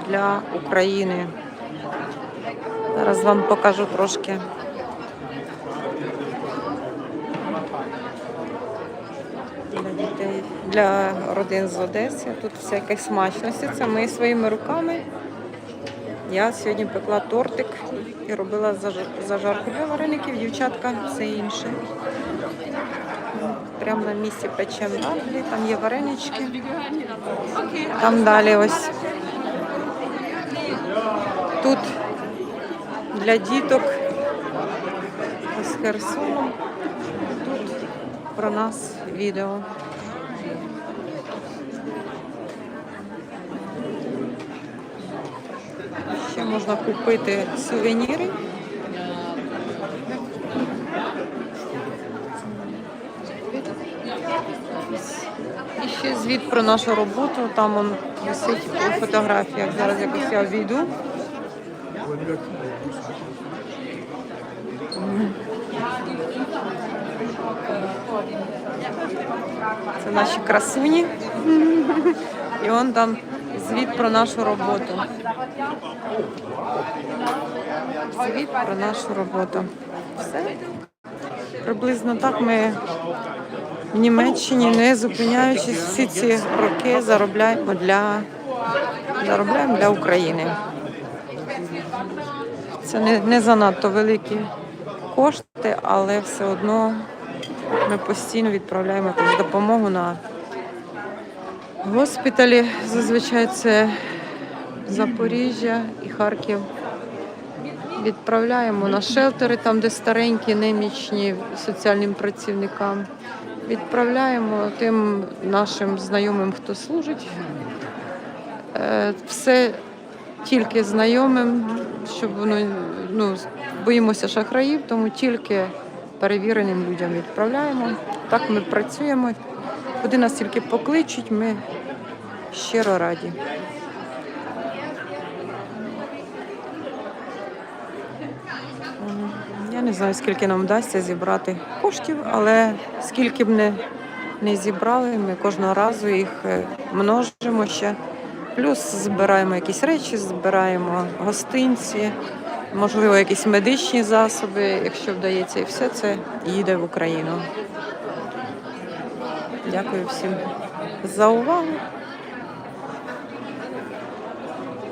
для України. Зараз вам покажу трошки. Для дітей, для родин з Одеси. Тут всякі смачності. Це ми своїми руками. Я сьогодні пекла тортик і робила зажарку для вареників, дівчатка, все інше. Прямо на місці печемо там є варенички. Там далі ось тут для діток з Херсоном. Тут про нас відео. Ще можна купити сувеніри. І ще звіт про нашу роботу. Там он висить у фотографіях. Зараз якось я війду. Це наші красуні. І он там звіт про нашу роботу. Звіт про нашу роботу. Все. Приблизно так ми в Німеччині, не зупиняючись всі ці роки, заробляємо для, заробляємо для України. Це не, не занадто великі кошти, але все одно ми постійно відправляємо якусь допомогу на госпіталі. Зазвичай це Запоріжжя і Харків. Відправляємо на шелтери, там, де старенькі, немічні соціальним працівникам. Відправляємо тим нашим знайомим, хто служить. Е, Все тільки знайомим, щоб воно ну, боїмося шахраїв, тому тільки перевіреним людям відправляємо. Так ми працюємо. Куди нас тільки покличуть, ми щиро раді. Я не знаю, скільки нам вдасться зібрати коштів, але скільки б не, не зібрали, ми кожного разу їх е, множимо ще. Плюс збираємо якісь речі, збираємо гостинці, можливо, якісь медичні засоби, якщо вдається, і все це їде в Україну. Дякую всім за увагу.